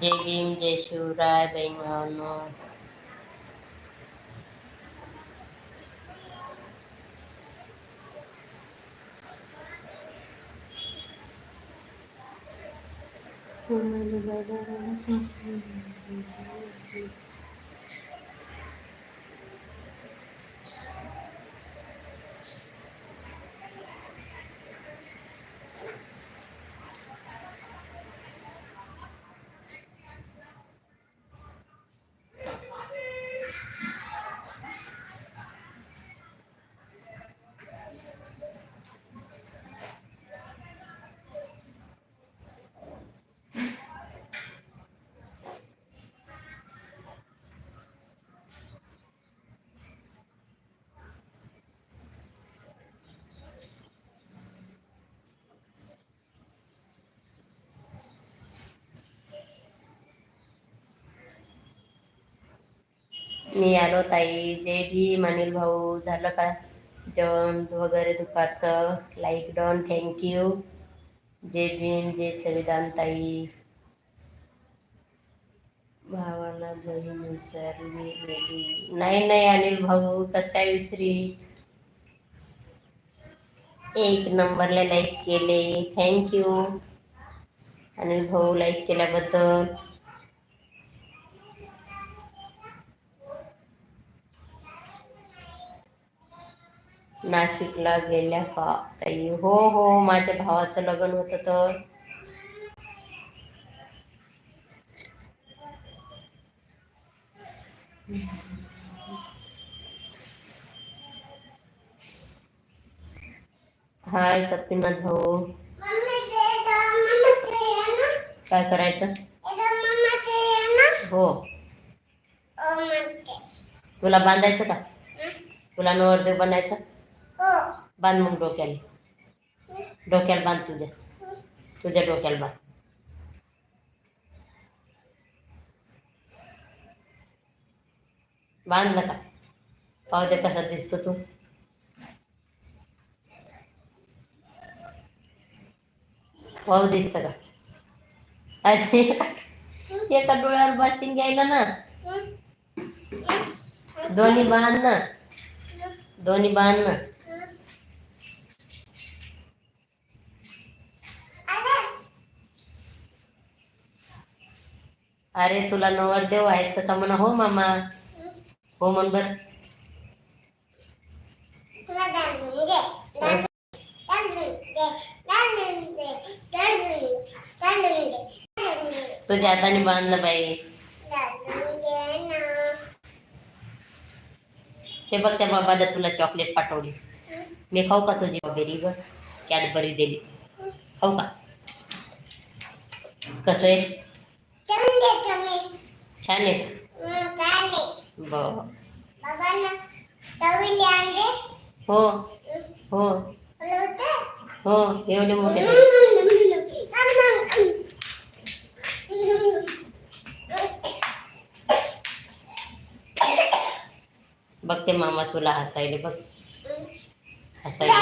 जय भीम जय शिवराय बहीण भावांनो. मी आलो ताई जे बी अनिल भाऊ झालं का? जेवण वगैरे दुपारचं. लाईक डॉन थँक्यू जे भीम जे संविधान ताई. भावाला बहीण विसरली नाही नाही अनिल भाऊ कस काय विसरी? एक नंबरला लाईक केले. थँक्यू अनिल भाऊ लाईक केल्याबद्दल. नाशिकला गेल्या का ताई. हो हो माझ्या भावाचं लग्न होतं तर. हाय कपिनाथ भाऊ. काय करायचं? हो. तुला बांधायचं का? तुला नवरदेव बनायचं? बांध मग डोक्याला. डोक्याला बांध तुझ्या. तुझ्या डोक्याला बांध. बांधलं का? पाहू दे कसा दिसतो तू. पाहू दिसत का? अरे एका डोळ्यावर बसिंग घ्यायला ना. दोन्ही बांध ना. दोन्ही बांध ना. अरे तुला नवरदेव व्हायचं का म्हणा? हो मामा. हो म्हण बर. तुझ्या हाताने बांधलं पाहिजे ते बघ त्या बाबाला तुला चॉकलेट पाठवली. मी खाऊ का तुझी वगैरे ग? कॅडबरी दिली. खाऊ का? कसं आहे? छान आहे बर हो हो हो एवढे मोठे बघते मामा तुला हसायले बघ हसायले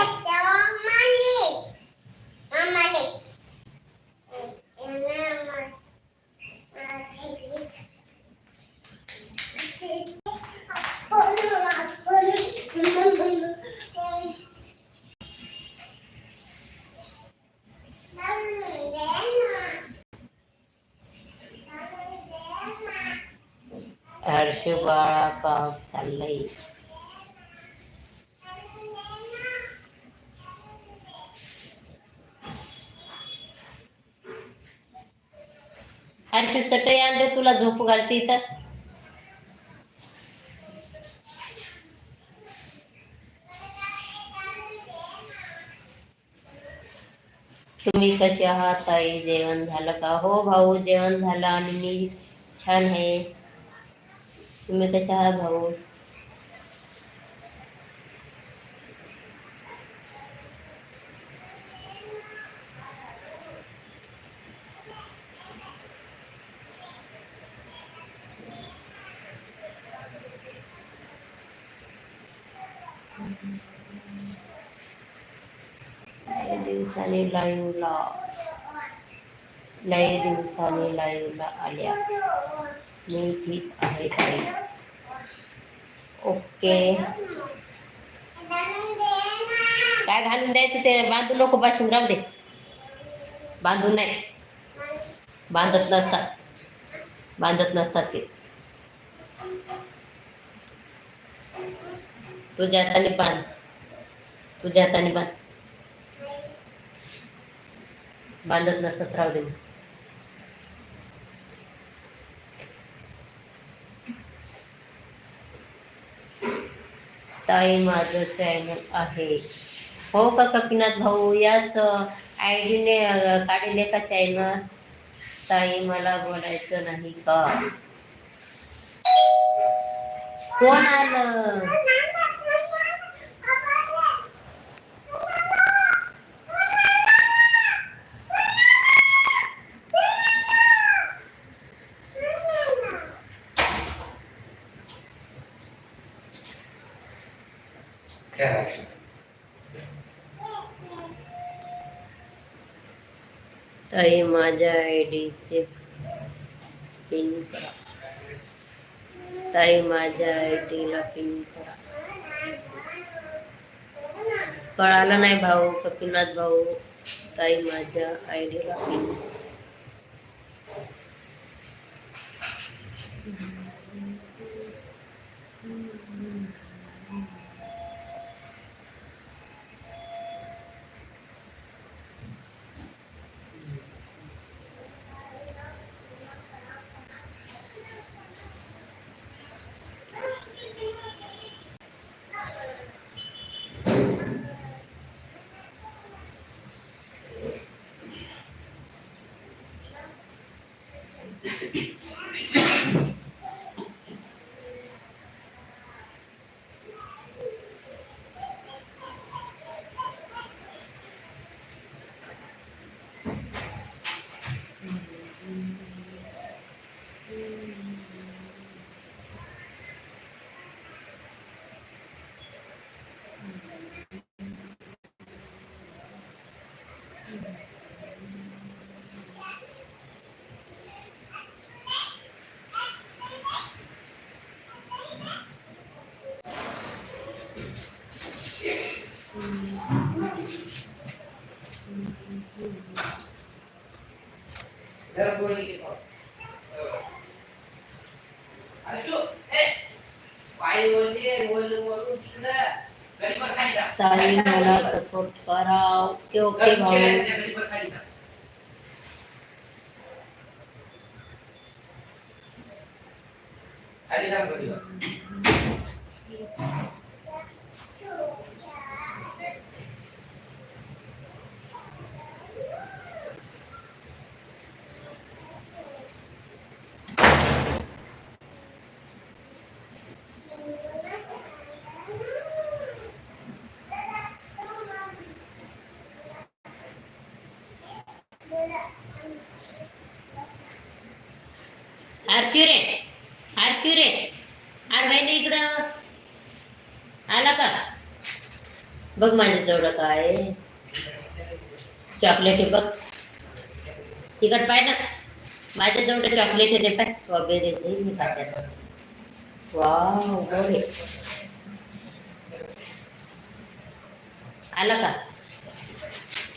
हर्ष बाळा का चाललंय. हर्ष चटई आणले तुला झोप घालते इथं. तुम्ही कसे आहात ताई? जेवण झालं का? हो भाऊ जेवण झालं आणि मी छान आहे. तुम्ही कसे आहात भाऊ काही दिवसांनी लाईव्हला लई दिवसाने लाईव्हला आल्या मी ठीक आहे ताई ओके काय घालून द्यायचं ते? बांधू नको बाशिंग राहू दे. बांधून नाही. बांधत नसतात. बांधत नसतात ते. तुझ्या हाताने बांध. तुझ्या हाताने बांध. बांधत नसतात राहू दे. ताई माझं चॅनल आहे. हो का कपिनाथ भाऊ? याच आय डीने काढले का चॅनल? ताई मला बोलायचं नाही का? कोण आलं? ताई माझ्या आय डीचे पिन करा. ताई माझ्या आय डीला पिन करा. कळालं नाही भाऊ कपिलनाथ भाऊ? ताई माझ्या आय डीला पिन ताई मला सपोर्ट करा. ओके ओके भाऊ. रे हर्षी रे अरे इकडं आला का? बघ माझ्याजवळ काय चॉकलेट आहे बघ. तिकट पाय ना. माझ्या जवळ चॉकलेट आहे ते पाय. वगैरे मी खात्यात वाव गोडे आला का?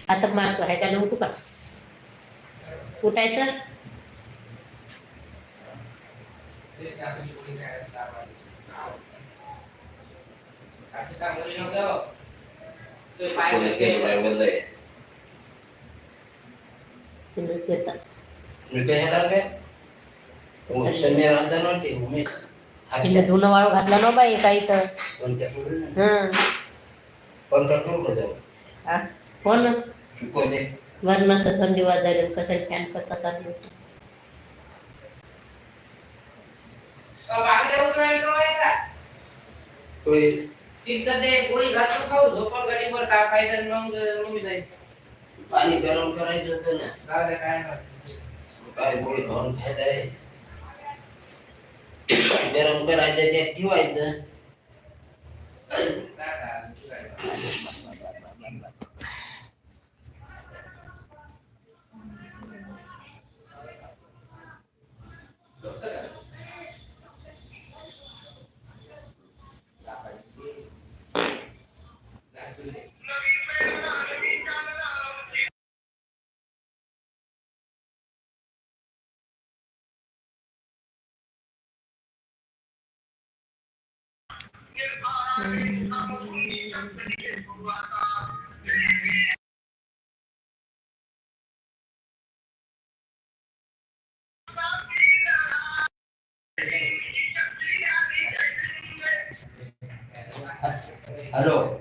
आता मारतो. आहे का? उठू का? उठायचं? तिने धुणं वाळू घातला ना बाई काही तर हं. हा. हो ना. वरणाचं संधी वाजायला कशाला फॅन करता चालू तिचं ते पोळी घालून खाऊ झोपण गडीवर काय फायदा मग उभी जाईल. पाणी गरम करायचं होतं ना. काय. काय गोळी खाऊन फायदा आहे. गरम करायचं त्यात ठेवायचं. Hello.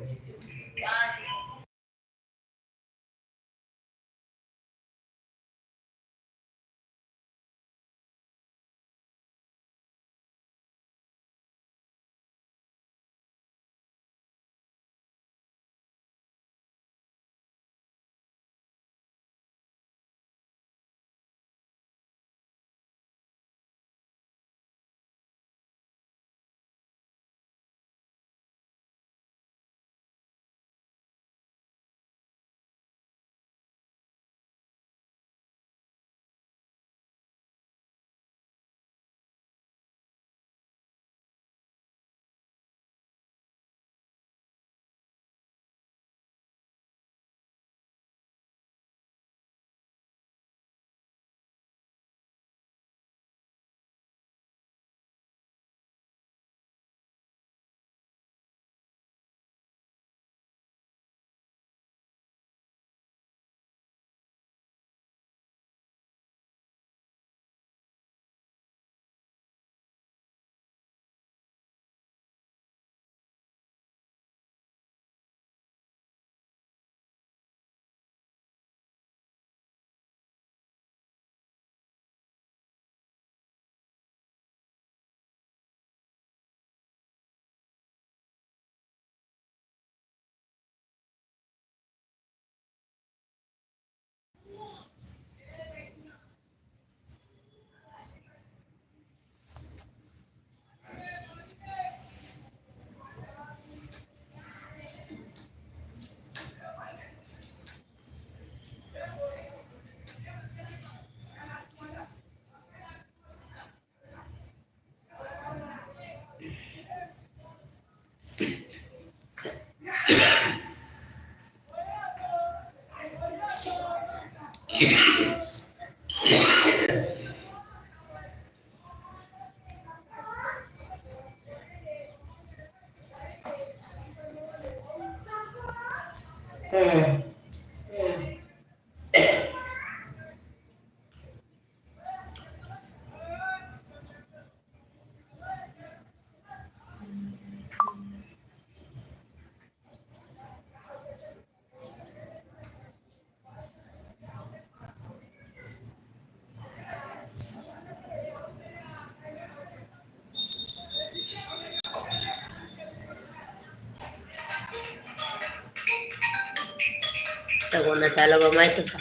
तर कोणाचं आलं बा माहितच का